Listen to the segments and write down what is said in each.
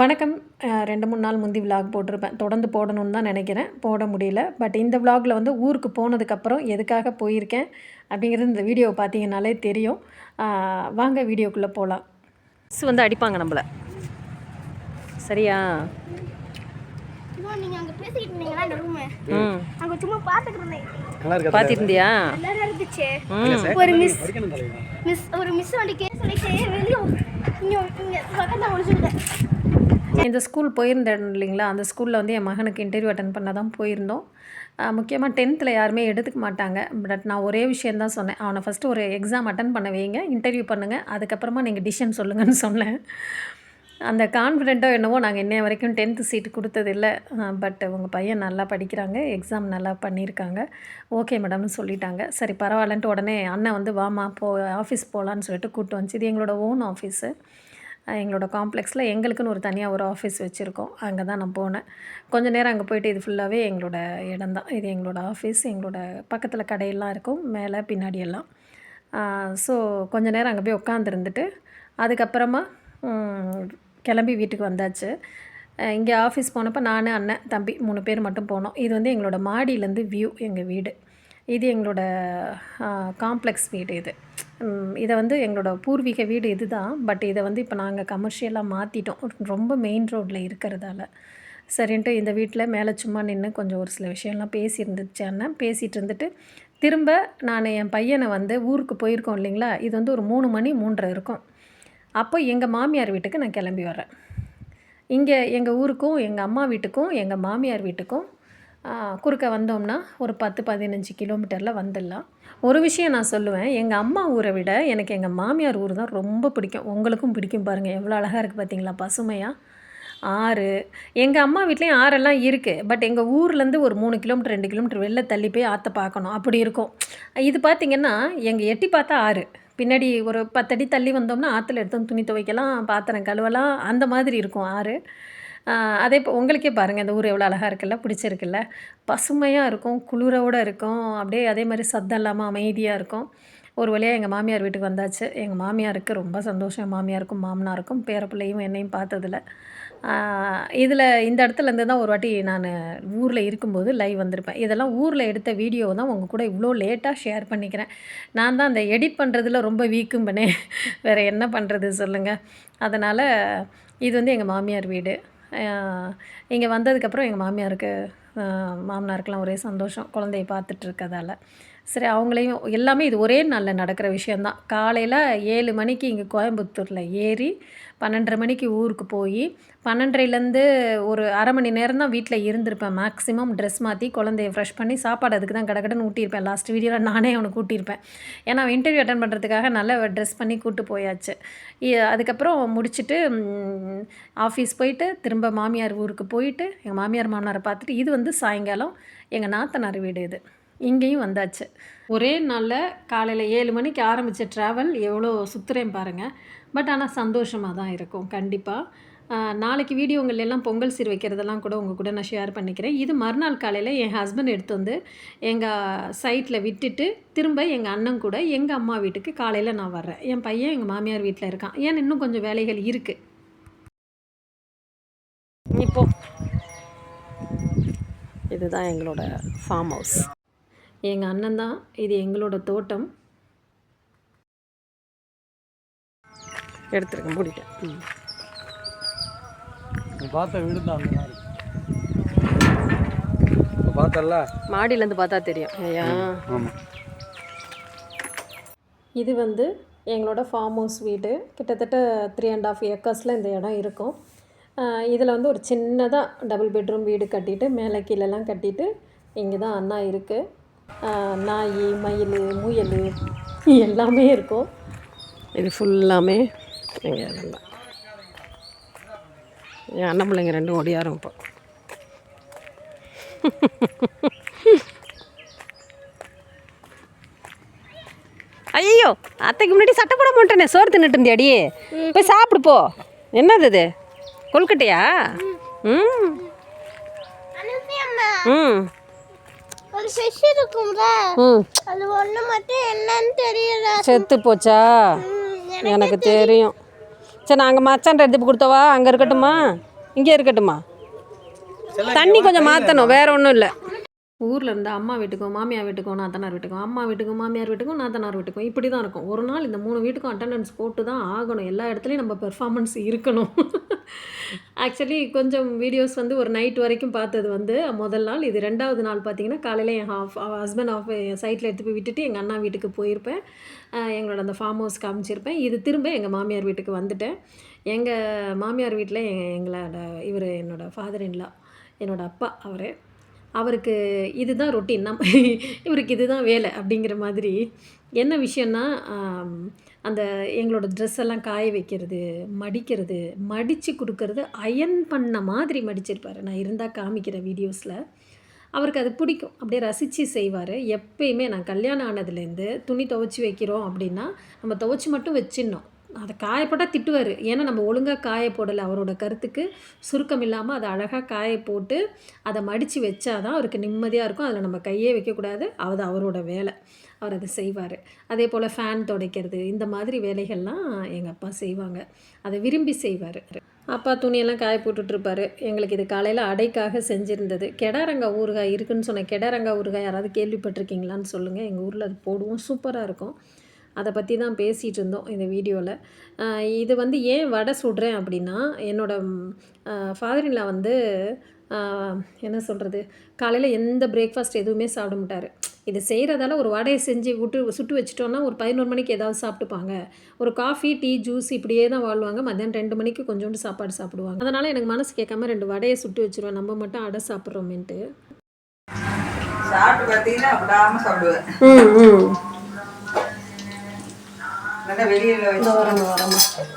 வணக்கம். ரெண்டு மூணு நாள் முந்தி விலாக் போட்டிருப்பேன். தொடர்ந்து போடணும்னு தான் நினைக்கிறேன். போட முடியல. பட் இந்த விலாகில் வந்து ஊருக்கு போனதுக்கப்புறம் எதுக்காக போயிருக்கேன் அப்படிங்கிறது இந்த வீடியோவை பார்த்தீங்கனாலே தெரியும். வாங்க வீடியோக்குள்ளே போகலாம் மிஸ் வந்து அடிப்பாங்க நம்மளை. சரியா? சும்மா நீங்க அங்க பேசிக்கிட்டு இருந்தீங்களா அந்த ரூம் ம். அங்க சும்மா பாத்துக்கிட்டு இருந்தேன் நல்லா இருக்கா பார்த்துருந்தியா? நல்லா இருந்துச்சு. ம். ஒரு மிஸ் மிஸ் ஒரு மிஸ் வந்து கேஸ் சொல்லிட்டு வெளியே இங்க இங்க பக்கத்துல ஒழிச்சுக்கிட்டேன் இந்த ஸ்கூல் போயிருந்தேன் இல்லைங்களா? அந்த ஸ்கூலில் வந்து என் மகனுக்கு இன்டர்வியூ அட்டன் பண்ண தான் போயிருந்தோம் முக்கியமாக டென்த்தில் யாருமே எடுத்துக்க மாட்டாங்க. பட் நான் ஒரே விஷயந்தான் சொன்னேன். அவனை ஃபஸ்ட்டு ஒரு எக்ஸாம் அட்டன் பண்ண வைங்க இன்டர்வியூ பண்ணுங்கள் அதுக்கப்புறமா நீங்கள் டிசிஷன் சொல்லுங்கன்னு சொன்னேன். அந்த கான்ஃபிடென்ட்டோ என்னவோ நாங்கள் இன்னைய வரைக்கும் டென்த்து சீட்டு கொடுத்ததில்ல. பட் உங்கள் பையன் நல்லா படிக்கிறாங்க. எக்ஸாம் நல்லா பண்ணியிருக்காங்க ஓகே மேடம்னு சொல்லிட்டாங்க. சரி பரவாயில்லன்ட்டு உடனே அண்ணன் வந்து வாமா போ ஆஃபீஸ் போகலான்னு சொல்லிட்டு கூப்பிட்டு வந்துச்சு. இது எங்களோட ஓன் ஆஃபீஸு எங்களோட காம்ப்ளெக்ஸில் எங்களுக்குன்னு ஒரு தனியாக ஒரு ஆஃபீஸ் வச்சுருக்கோம். அங்கே தான் நான் போனேன். கொஞ்சம் நேரம் அங்கே போயிட்டு இது ஃபுல்லாகவே எங்களோட இடம் தான். இது எங்களோட ஆஃபீஸ் எங்களோட பக்கத்தில் கடையெல்லாம் இருக்கும் மேலே பின்னாடி எல்லாம். ஸோ கொஞ்ச நேரம் அங்கே போய் உட்காந்துருந்துட்டு அதுக்கப்புறமா கிளம்பி வீட்டுக்கு வந்தாச்சு. இங்கே ஆஃபீஸ் போனப்போ நான் அண்ணன் தம்பி மூணு பேர் மட்டும் போனோம். இது வந்து எங்களோட மாடியிலேருந்து வியூ எங்கள் வீடு. இது எங்களோட காம்ப்ளெக்ஸ் வீடு இது. இதை வந்து எங்களோட பூர்வீக வீடு இது தான் பட் இதை வந்து இப்போ நாங்கள் கமர்ஷியலாக மாற்றிட்டோம் ரொம்ப மெயின் ரோட்டில் இருக்கிறதால. சரின்ட்டு இந்த வீட்டில் மேலே சும்மா நின்று கொஞ்சம் ஒரு சில விஷயம்லாம் பேசியிருந்துச்சு அண்ணன். பேசிகிட்டு இருந்துட்டு திரும்ப நான் என் பையனை வந்து ஊருக்கு போயிருக்கோம் இல்லைங்களா? இது வந்து ஒரு மூணு மணி மூன்றரை இருக்கும். அப்போ எங்கள் மாமியார் வீட்டுக்கு நான் கிளம்பி வரேன் இங்கே எங்கள் ஊருக்கும் எங்கள் அம்மா வீட்டுக்கும் எங்கள் மாமியார் வீட்டுக்கும் குறுக்க வந்தோம்னா ஒரு பத்து பதினஞ்சு கிலோமீட்டரில் வந்துடலாம். ஒரு விஷயம் நான் சொல்லுவேன். எங்கள் அம்மா ஊரை விட எனக்கு எங்கள் மாமியார் ஊர் தான் ரொம்ப பிடிக்கும். உங்களுக்கும் பிடிக்கும் பாருங்கள் எவ்வளோ அழகாக இருக்குது பார்த்தீங்களா பசுமையாக ஆறு. எங்கள் அம்மா வீட்லேயும் ஆறெல்லாம் இருக்குது பட் எங்கள் ஊர்லேருந்து ஒரு மூணு கிலோமீட்டர் ரெண்டு கிலோமீட்டர் வெளில தள்ளி போய் ஆற்ற பார்க்கணும். அப்படி இருக்கும். இது பார்த்திங்கன்னா எங்கள் எட்டி பார்த்தா ஆறு. பின்னாடி ஒரு பத்தடி தள்ளி வந்தோம்னா ஆற்றுல எடுத்து வந்து துணி துவைக்கலாம் பாத்திரம் கழுவலாம். அந்த மாதிரி இருக்கும் ஆறு. அதே இப்போ உங்களுக்கே பாருங்கள் இந்த ஊர் எவ்வளோ அழகாக இருக்குல்ல பிடிச்சிருக்குல்ல. பசுமையாக இருக்கும் குளிரோட இருக்கும் அப்படியே அதே மாதிரி சத்தம் இல்லாமல் அமைதியாக இருக்கும். ஒரு வழியாக எங்கள் மாமியார் வீட்டுக்கு வந்தாச்சு. எங்கள் மாமியாருக்கு ரொம்ப சந்தோஷம். மாமியாருக்கும் மாமனாருக்கும் பேர பிள்ளையும் என்னையும் பார்த்ததில்ல இதில் இந்த இடத்துல இருந்து தான் ஒரு வாட்டி நான் ஊரில் இருக்கும்போது லைவ் வந்திருப்பேன். இதெல்லாம் ஊரில் எடுத்த வீடியோ தான் உங்கள் கூட இவ்வளோ லேட்டாக ஷேர் பண்ணிக்கிறேன். நான் தான் அந்த எடிட் பண்ணுறதுல ரொம்ப வீக்கும் பண்ணேன் வேறு என்ன பண்ணுறது சொல்லுங்கள் அதனால் இது வந்து எங்கள் மாமியார் வீடு. இங்கே வந்ததுக்கப்புறம் எங்கள் மாமியாருக்கு மாமனாருக்கெலாம் ஒரே சந்தோஷம். குழந்தைய பார்த்துட்ருக்கதால சரி அவங்களையும் எல்லாமே இது ஒரே நாளில் நடக்கிற விஷயந்தான் காலையில் ஏழு மணிக்கு இங்கே கோயம்புத்தூரில் ஏறி பன்னெண்டரை மணிக்கு ஊருக்கு போய் பன்னெண்டரைலேருந்து ஒரு அரை மணி நேரம் தான் வீட்டில் இருந்திருப்பேன். மேக்ஸிமம் ட்ரெஸ் மாற்றி குழந்தைய ஃப்ரெஷ் பண்ணி சாப்பாடு அதுக்கு தான் கடகடன்னு ஊட்டியிருப்பேன். லாஸ்ட் வீடியோவில் நானே அவனை கூட்டியிருப்பேன். ஏன்னா அவன் இன்டர்வியூ அட்டன் பண்ணுறதுக்காக நல்லா ட்ரெஸ் பண்ணி கூட்டு போயாச்சு. அதுக்கப்புறம் முடிச்சுட்டு ஆஃபீஸ் போயிட்டு திரும்ப மாமியார் ஊருக்கு போயிட்டு எங்கள் மாமியார் மாமனாரை பார்த்துட்டு இது வந்து சாயங்காலம் எங்கள் நாத்தனார் வீடு இது. இங்கேயும் வந்தாச்சு. ஒரே நாளில் காலையில் ஏழு மணிக்கு ஆரம்பித்த ட்ராவல் எவ்வளோ சுற்றுறேன் பாருங்கள் பட் ஆனால் சந்தோஷமாக தான் இருக்கும். கண்டிப்பாக நாளைக்கு வீடியோங்கள் எல்லாம் பொங்கல் சீர் வைக்கிறதெல்லாம் கூட உங்கள் கூட நான் ஷேர் பண்ணிக்கிறேன். இது மறுநாள் காலையில் என் ஹஸ்பண்ட் எடுத்து வந்து எங்கள் சைட்டில் விட்டுட்டு திரும்ப எங்கள் அண்ணன் கூட எங்கள் அம்மா வீட்டுக்கு காலையில் நான் வர்றேன். என் பையன் எங்கள் மாமியார் வீட்டில் இருக்கான். ஏன் இன்னும் கொஞ்சம் வேலைகள் இருக்குது இப்போ இதுதான் எங்களோட ஃபார்ம் ஹவுஸ் எங்கள் அண்ணன் தான் இது எங்களோட தோட்டம். எடுத்துருக்கேன் மூடிட்டேன். ம். நீ பார்த்த வீடு தான் இப்போ பார்த்தல மாடியிலேருந்து பார்த்தா தெரியும். ஐயா. இது வந்து எங்களோட ஃபார்ம் ஹவுஸ் வீடு. கிட்டத்தட்ட த்ரீ அண்ட் ஆஃப் ஏக்கர்ஸில் இந்த இடம் இருக்கும். இதில் வந்து ஒரு சின்னதாக டபுள் பெட்ரூம் வீடு கட்டிட்டு மேலே கீழெல்லாம் கட்டிட்டு இங்கே தான் அண்ணா இருக்குது நாய் மயில் முயல் எல்லாமே இருக்கும். இது ஃபுல்லாமே எங்கள் என் அண்ணன் பிள்ளைங்க ரெண்டும் ஓடியாரும் இப்போ. ஐயோ அத்தைக்கு முன்னாடி சட்டை போட மாட்டேனே சோறு தின்னுட்டு இருந்தியாடி. போய் சாப்பிடு போ. என்னது இது? கொல்கட்டையா ம். ம். ஒரு ஃபிஷ் இருக்கும்ல. ம். அது ஒண்ணு மட்டும் என்னன்னு தெரியல. செத்து போச்சா? எனக்கு தெரியும். சரி நாங்கள் மச்சான் எடுத்து கொடுத்தவா? அங்கே இருக்கட்டுமா? இங்கே இருக்கட்டுமா? தண்ணி கொஞ்சம் மாற்றணும் வேற ஒன்றும் இல்லை. ஊரில் இருந்து அம்மா வீட்டுக்கும் மாமியார் வீட்டுக்கும் நாத்தனார் வீட்டுக்கும் அம்மா வீட்டுக்கும் மாமியார் வீட்டுக்கும் நாத்தனார் வீட்டுக்கும் இப்படி தான் இருக்கும். ஒரு நாள் இந்த மூணு வீட்டுக்கும் அட்டண்டன்ஸ் போட்டு தான் ஆகணும். எல்லா இடத்துலையும் நம்ம பெர்ஃபார்மன்ஸ் இருக்கணும். ஆக்சுவலி கொஞ்சம் வீடியோஸ் வந்து ஒரு நைட் வரைக்கும் பார்த்தது வந்து முதல் நாள் இது ரெண்டாவது நாள் பார்த்தீங்கன்னா காலையில் என் ஹாஃப் ஹஸ்பண்ட் ஆஃப் என் சைட்டில் எடுத்து போய் விட்டுட்டு எங்கள் அண்ணா வீட்டுக்கு போயிருப்பேன். எங்களோட அந்த ஃபார்ம் ஹவுஸ் காமிச்சிருப்பேன். இது திரும்ப எங்கள் மாமியார் வீட்டுக்கு வந்துட்டேன். எங்கள் மாமியார் வீட்டில் எங்களோட இவர் என்னோடய ஃபாதர் இன்லா என்னோடய அப்பா அவர். அவருக்கு இதுதான் ரொட்டீன் நம் இவருக்கு இதுதான் வேலை அப்படிங்கிற மாதிரி என்ன விஷயம்னா அந்த எங்களோட ட்ரெஸ் எல்லாம் காய வைக்கிறது மடிக்கிறது மடித்து கொடுக்கறது அயன் பண்ண மாதிரி மடிச்சிருப்பார். நான் இருந்தால் காமிக்கிற வீடியோஸில் அவருக்கு அது பிடிக்கும். அப்படியே ரசித்து செய்வார். எப்பயுமே நான் கல்யாணம் ஆனதுலேருந்து துணி துவைச்சி வைக்கிறோம் அப்படின்னா நம்ம துவைச்சி மட்டும் வச்சிடணும். அதை காயப்போட்டால் திட்டுவார். ஏன்னா நம்ம ஒழுங்காக காய போடலை அவரோட கருத்துக்கு. சுருக்கம் இல்லாமல் அதை அழகாக காய போட்டு அதை மடித்து வச்சாதான் அவருக்கு நிம்மதியாக இருக்கும். அதில் நம்ம கையே வைக்கக்கூடாது அது அவரோட வேலை. அவர் அதை செய்வார். அதே போல் ஃபேன் துடைக்கிறது இந்த மாதிரி வேலைகள்லாம் எங்கள் அப்பா செய்வாங்க. அதை விரும்பி செய்வார். அப்பா துணியெல்லாம் காய போட்டுட்ருப்பாரு. எங்களுக்கு இது காலையில் அடைக்காக செஞ்சுருந்தது. கெடாரங்கா ஊறுகாய் இருக்குன்னு சொன்ன கெடாரங்கா ஊறுகாய் யாராவது கேள்விப்பட்டிருக்கீங்களான்னு சொல்லுங்கள் எங்கள் ஊரில் அது போடுவோம். சூப்பராக இருக்கும். அதை பற்றி தான் பேசிகிட்டு இருந்தோம் இந்த வீடியோவில் இது வந்து ஏன் வடை சுடுறேன் அப்படின்னா என்னோட ஃபாதரின்ல வந்து என்ன சொல்கிறது காலையில் எந்த பிரேக்ஃபாஸ்ட் எதுவுமே சாப்பிட மாட்டார். இது செய்கிறதால ஒரு வடையை செஞ்சு விட்டு சுட்டு வச்சிட்டோன்னா ஒரு பதினோரு மணிக்கு ஏதாவது சாப்பிட்டுப்பாங்க. ஒரு காஃபி டீ ஜூஸ் இப்படியே தான் வாழ்வாங்க. மத்தியானம் ரெண்டு மணிக்கு கொஞ்சோண்டு சாப்பாடு சாப்பிடுவாங்க. அதனால் எனக்கு மனசு கேட்காம ரெண்டு வடையை சுட்டு வச்சிருவேன். நம்ம மட்டும் அடை சாப்பிட்றோமேன்ட்டு. சாப்பிட்டு பார்த்தீங்கன்னா சாப்பிடுவேன்.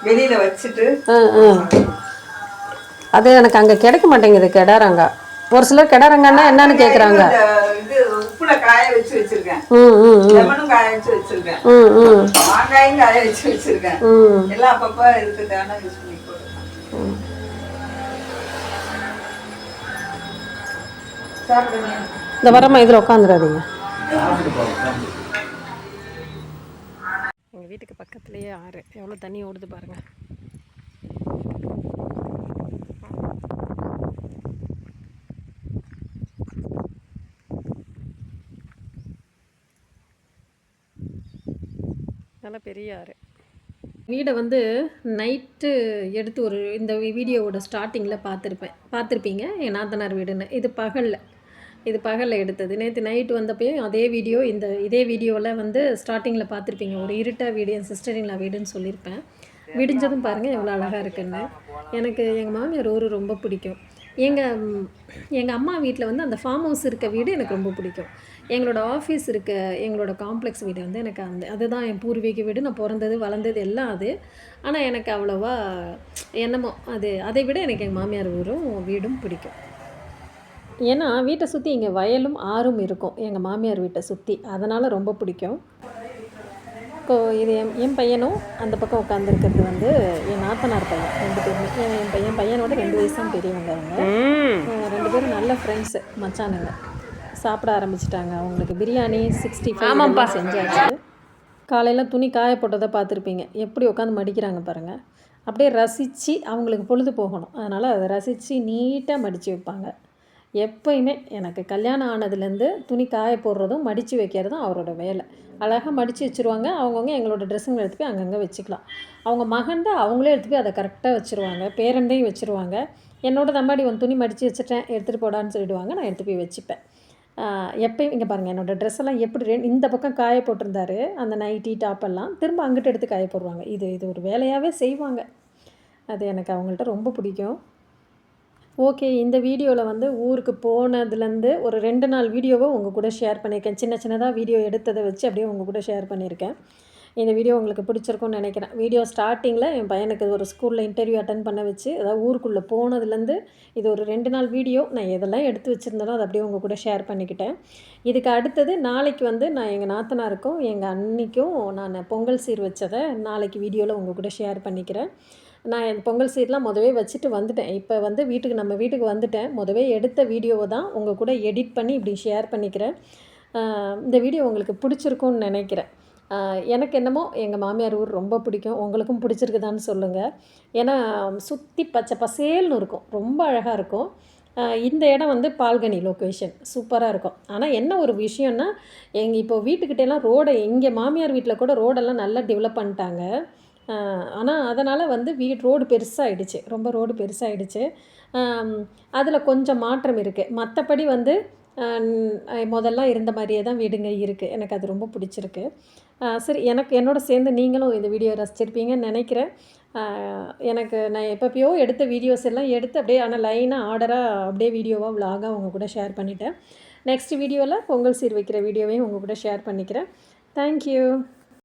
வெளியில வச்சுட்டு அது எனக்கு அங்கே கிடைக்க மாட்டேங்குது கெடாரங்கா. ஒரு சிலர் கெடாரங்கன்னா என்னன்னு கேட்குறாங்க உப்புல காய வச்சு வச்சிருக்கேன். ம் ம் லெமனும் காய வச்சு வச்சிருக்கேன். ம் ம். மாங்காயும் காய வச்சு வச்சிருக்கேன். ம். எல்லாம் அப்பப்ப இருக்குதான யூஸ் பண்ணி போட்டுக்கலாம் சாப்பிடுங்க இந்த வரமா இதில் உட்காந்துடாதீங்க. வீட்டுக்கு பக்கத்துலேயே ஆறு. எவ்வளோ தண்ணி ஓடுது பாருங்கள் நல்ல பெரிய ஆறு. வீடை வந்து நைட்டு எடுத்து ஒரு இந்த வீடியோவோட ஸ்டார்டிங்கில் பார்த்துருப்பேன் பார்த்துருப்பீங்க. என் நாத்தனார் வீடுன்னு. இது பகலில். இது பகலில் எடுத்தது. நேற்று நைட்டு வந்தப்பையும் அதே வீடியோ இந்த இதே வீடியோவில் வந்து ஸ்டார்டிங்கில் பார்த்துருப்பீங்க. ஒரு இருட்டா வீடு என் சிஸ்டரிங்களா வீடுன்னு சொல்லியிருப்பேன். விடிஞ்சதும் பாருங்கள் எவ்வளோ அழகாக இருக்குன்னு. எனக்கு எங்கள் மாமியார் ஊர் ரொம்ப பிடிக்கும். எங்கள் எங்கள் அம்மா வீட்டில் வந்து அந்த ஃபார்ம் ஹவுஸ் இருக்க வீடு எனக்கு ரொம்ப பிடிக்கும். எங்களோட ஆஃபீஸ் இருக்க எங்களோட காம்ப்ளெக்ஸ் வீடு வந்து எனக்கு அந்த அதுதான் என் பூர்வீக வீடு. நான் பிறந்தது வளர்ந்தது எல்லாம் அது. ஆனால் எனக்கு அவ்வளோவா என்னமோ அது அதை விட எனக்கு எங்கள் மாமியார் ஊரும் வீடும் பிடிக்கும். ஏன்னா வீட்டை சுற்றி இங்கே வயலும் ஆறும் இருக்கும். எங்கள் மாமியார் வீட்டை சுற்றி அதனால் ரொம்ப பிடிக்கும். இப்போ இது என் என் பையனும் அந்த பக்கம் உட்காந்துருக்கிறது வந்து என் நாத்தனார் பையன் ரெண்டு பேருமே. என் என் பையன் பையனோட ரெண்டு வயசு தான் பெரியவங்க அவங்க. ரெண்டு பேரும் நல்ல ஃப்ரெண்ட்ஸு மச்சானுங்க. சாப்பிட ஆரம்பிச்சிட்டாங்க. அவங்களுக்கு பிரியாணி சிக்ஸ்டி ஃபைவ் செஞ்சாச்சு. காலையில் துணி காய போட்டதை பார்த்துருப்பீங்க. எப்படி உட்காந்து மடிக்கிறாங்க பாருங்கள் அப்படியே ரசித்து அவங்களுக்கு பொழுது போகணும். அதனால் அதை ரசித்து நீட்டாக மடித்து வைப்பாங்க. எப்பயுமே எனக்கு கல்யாணம் ஆனதுலேருந்து துணி காய போடுறதும் மடித்து வைக்கிறதும் அவரோட வேலை. அழகாக மடித்து வச்சுருவாங்க. அவங்கவுங்க எங்களோட ட்ரெஸ்ஸுங்களை எடுத்து போய் அங்கங்கே வச்சுக்கலாம். அவங்க மகன் தான் அவங்களே எடுத்து போய் அதை கரெக்டாக வச்சுருவாங்க. பேரண்டையும் வச்சுருவாங்க. என்னோட தம்பாடி ஒன் துணி மடித்து வச்சுட்டேன் எடுத்துகிட்டு போடான்னு சொல்லிடுவாங்க. நான் எடுத்து போய் வச்சுப்பேன். எப்பயும் இங்கே பாருங்கள் என்னோடய ட்ரெஸ் எல்லாம் எப்படி இந்த பக்கம் காய போட்டிருந்தாரு அந்த நைட்டி டாப் எல்லாம் திரும்ப அங்கிட்ட எடுத்து காய போடுவாங்க. இது இது ஒரு வேலையாகவே செய்வாங்க. அது எனக்கு அவங்கள்ட்ட ரொம்ப பிடிக்கும். ஓகே இந்த வீடியோவில் வந்து ஊருக்கு போனதுலேருந்து ஒரு ரெண்டு நாள் வீடியோவை உங்கள் கூட ஷேர் பண்ணியிருக்கேன் சின்ன சின்னதாக வீடியோ எடுத்ததை வச்சு அப்படியே உங்கள் கூட ஷேர் பண்ணியிருக்கேன் இந்த வீடியோ உங்களுக்கு பிடிச்சிருக்கும்னு நினைக்கிறேன். வீடியோ ஸ்டார்டிங்கில் என் பையனுக்கு ஒரு ஸ்கூலில் இன்டர்வியூ அட்டன் பண்ண வச்சு அதாவது ஊருக்குள்ளே போனதுலேருந்து இது ஒரு ரெண்டு நாள் வீடியோ நான் எதெல்லாம் எடுத்து வச்சுருந்தேனோ அதை அப்படியே உங்கள் கூட ஷேர் பண்ணிக்கிட்டேன். இதுக்கு அடுத்தது நாளைக்கு வந்து நான் எங்கள் நாத்தனாருக்கும் எங்கள் அன்னிக்கும் நான் பொங்கல் சீர் வச்சதை நாளைக்கு வீடியோவில் உங்கள் கூட ஷேர் பண்ணிக்கிறேன். நான் என் பொங்கல் சீட்லாம் முதவே வச்சுட்டு வந்துட்டேன். இப்போ வந்து வீட்டுக்கு நம்ம வீட்டுக்கு வந்துட்டேன். முதவே எடுத்த வீடியோவை தான் உங்கள் கூட எடிட் பண்ணி இப்படி ஷேர் பண்ணிக்கிறேன். இந்த வீடியோ உங்களுக்கு பிடிச்சிருக்கும்னு நினைக்கிறேன். எனக்கு என்னமோ எங்கள் மாமியார் ஊர் ரொம்ப பிடிக்கும். உங்களுக்கும் பிடிச்சிருக்குதான்னு சொல்லுங்கள் ஏன்னா சுற்றி பச்சை பசேல்னு இருக்கும். ரொம்ப அழகாக இருக்கும். இந்த இடம் வந்து பால்கனி லொக்கேஷன் சூப்பராக இருக்கும். ஆனால் என்ன ஒரு விஷயம்னா எங்கள் இப்போ வீட்டுக்கிட்டேலாம் ரோடை இங்கே மாமியார் வீட்டில் கூட ரோடெல்லாம் நல்லா டெவலப் பண்ணிட்டாங்க. ஆனால் அதனால் வந்து வீடு ரோடு பெருசாகிடுச்சு ரொம்ப ரோடு பெருசாகிடுச்சு அதில் கொஞ்சம் மாற்றம் இருக்குது மற்றபடி வந்து முதல்ல இருந்த மாதிரியே தான் வீடுங்க இருக்குது எனக்கு அது ரொம்ப பிடிச்சிருக்கு. சரி எனக்கு என்னோட சேர்ந்து நீங்களும் இந்த வீடியோ ரசிச்சிருப்பீங்கன்னு நினைக்கிறேன். எனக்கு நான் எப்பப்பயோ எடுத்த வீடியோஸ் எல்லாம் எடுத்து அப்படியே ஆனால் லைனாக ஆர்டராக அப்படியே வீடியோவாக விலாகாக உங்கள் கூட ஷேர் பண்ணிட்டேன். நெக்ஸ்ட் வீடியோவில் பொங்கல் சீர் வைக்கிற வீடியோவையும் உங்கள் கூட ஷேர் பண்ணிக்கிறேன். தேங்க்யூ